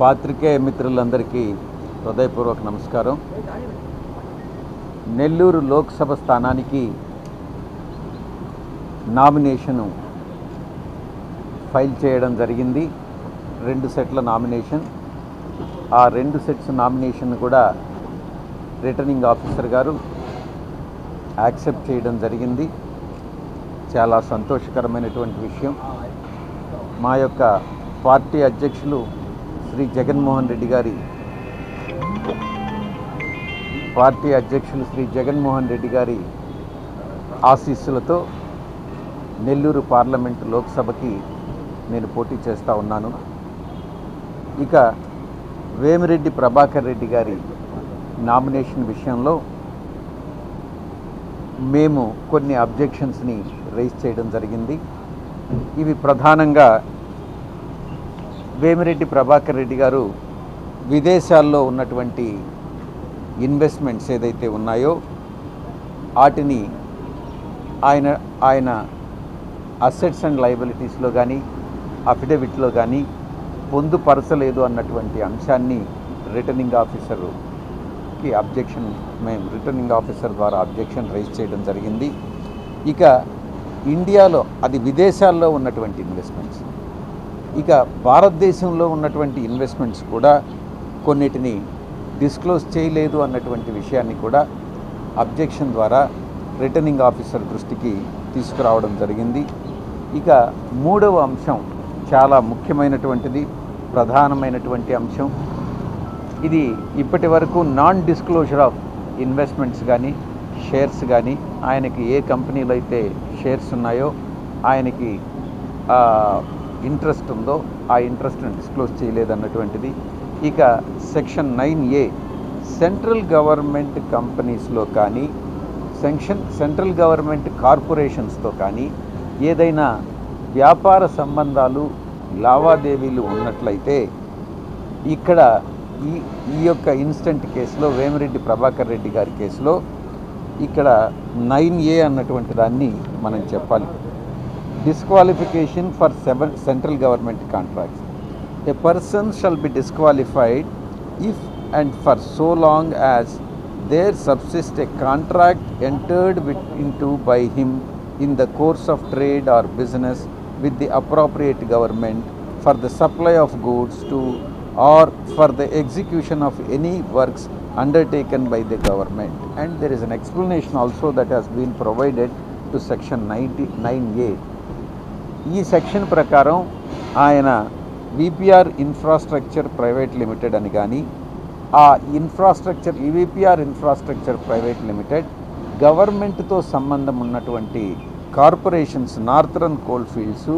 పాత్రికేయ మిత్రులందరికీ హృదయపూర్వక నమస్కారం. నెల్లూరు లోక్సభ స్థానానికి నామినేషను ఫైల్ చేయడం జరిగింది. రెండు సెట్ల నామినేషన్. ఆ రెండు సెట్స్ నామినేషన్ కూడా రిటర్నింగ్ ఆఫీసర్ గారు యాక్సెప్ట్ చేయడం జరిగింది. చాలా సంతోషకరమైనటువంటి విషయం. మా యొక్క పార్టీ అధ్యక్షులు శ్రీ జగన్మోహన్ రెడ్డి గారి పార్టీ అధ్యక్షులు శ్రీ జగన్మోహన్ రెడ్డి గారి ఆశీస్సులతో నెల్లూరు పార్లమెంటు లోక్సభకి నేను పోటీ చేస్తూ ఉన్నాను. ఇక వేమిరెడ్డి ప్రభాకర్ రెడ్డి గారి నామినేషన్ విషయంలో మేము కొన్ని అబ్జెక్షన్స్ని రేజ్ చేయడం జరిగింది. ఇవి ప్రధానంగా వేమిరెడ్డి ప్రభాకర్ రెడ్డి గారు విదేశాల్లో ఉన్నటువంటి ఇన్వెస్ట్మెంట్స్ ఏదైతే ఉన్నాయో వాటిని ఆయన ఆయన అసెట్స్ అండ్ లైబిలిటీస్లో కానీ అఫిడవిట్లో కానీ పొందుపరచలేదు అన్నటువంటి అంశాన్ని రిటర్నింగ్ ఆఫీసర్కి అబ్జెక్షన్ మేము రిటర్నింగ్ ఆఫీసర్ ద్వారా అబ్జెక్షన్ రైజ్ చేయడం జరిగింది. ఇక ఇండియాలో అది విదేశాల్లో ఉన్నటువంటి ఇన్వెస్ట్మెంట్. ఇక భారతదేశంలో ఉన్నటువంటి ఇన్వెస్ట్మెంట్స్ కూడా కొన్నిటిని డిస్క్లోజ్ చేయలేదు అన్నటువంటి విషయాన్ని కూడా అబ్జెక్షన్ ద్వారా రిటర్నింగ్ ఆఫీసర్ దృష్టికి తీసుకురావడం జరిగింది. ఇక మూడవ అంశం చాలా ముఖ్యమైనటువంటిది ప్రధానమైనటువంటి అంశం. ఇది ఇప్పటి వరకు నాన్ డిస్క్లోజర్ ఆఫ్ ఇన్వెస్ట్మెంట్స్ కానీ షేర్స్ కానీ ఆయనకి ఏ కంపెనీలో అయితే షేర్స్ ఉన్నాయో ఆయనకి ఇంట్రెస్ట్ ఉందో ఆ ఇంట్రెస్ట్ని డిస్క్లోజ్ చేయలేదన్నటువంటిది. ఇక section nine A central government కంపెనీస్లో కానీ సెంక్షన్ సెంట్రల్ గవర్నమెంట్ కార్పొరేషన్స్తో కానీ ఏదైనా వ్యాపార సంబంధాలు లావాదేవీలు ఉన్నట్లయితే ఇక్కడ ఈ ఈ యొక్క ఇన్స్టెంట్ కేసులో వేమిరెడ్డి ప్రభాకర్ రెడ్డి గారి కేసులో ఇక్కడ నైన్ ఏ అన్నటువంటి దాన్ని మనం చెప్పాలి. Disqualification for central government contracts. A person shall be disqualified if and for so long as there subsists a contract entered into by him in the course of trade or business with the appropriate government for the supply of goods to or for the execution of any works undertaken by the government. And there is an explanation also that has been provided to section 99A ఈ section ప్రకారం ఆయన VPR infrastructure private limited అని కానీ ఆ infrastructure EVPR infrastructure private limited గవర్నమెంట్తో సంబంధం ఉన్నటువంటి corporations northern coal fields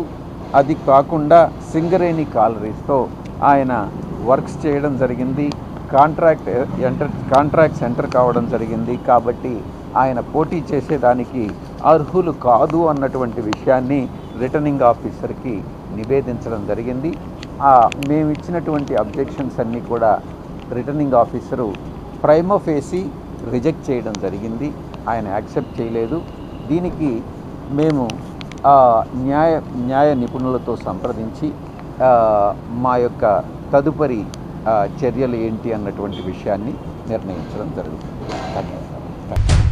అది కాకుండా సింగరేణి కాలరీస్తో ఆయన వర్క్స్ చేయడం జరిగింది. కాంట్రాక్ట్ ఎంటర్ కాంట్రాక్ట్స్ ఎంటర్ కావడం జరిగింది. కాబట్టి ఆయన పోటీ చేసేదానికి అర్హులు కాదు అన్నటువంటి విషయాన్ని రిటర్నింగ్ ఆఫీసర్కి నివేదించడం జరిగింది. మేము ఇచ్చినటువంటి అబ్జెక్షన్స్ అన్నీ కూడా రిటర్నింగ్ ఆఫీసరు ప్రైమోఫేసి రిజెక్ట్ చేయడం జరిగింది. ఆయన యాక్సెప్ట్ చేయలేదు. దీనికి మేము ఆ, న్యాయ న్యాయ నిపుణులతో సంప్రదించి మా యొక్క తదుపరి చర్యలు ఏంటి అన్నటువంటి విషయాన్ని నిర్ణయించడం జరుగుతుంది. ధన్యవాదాలు.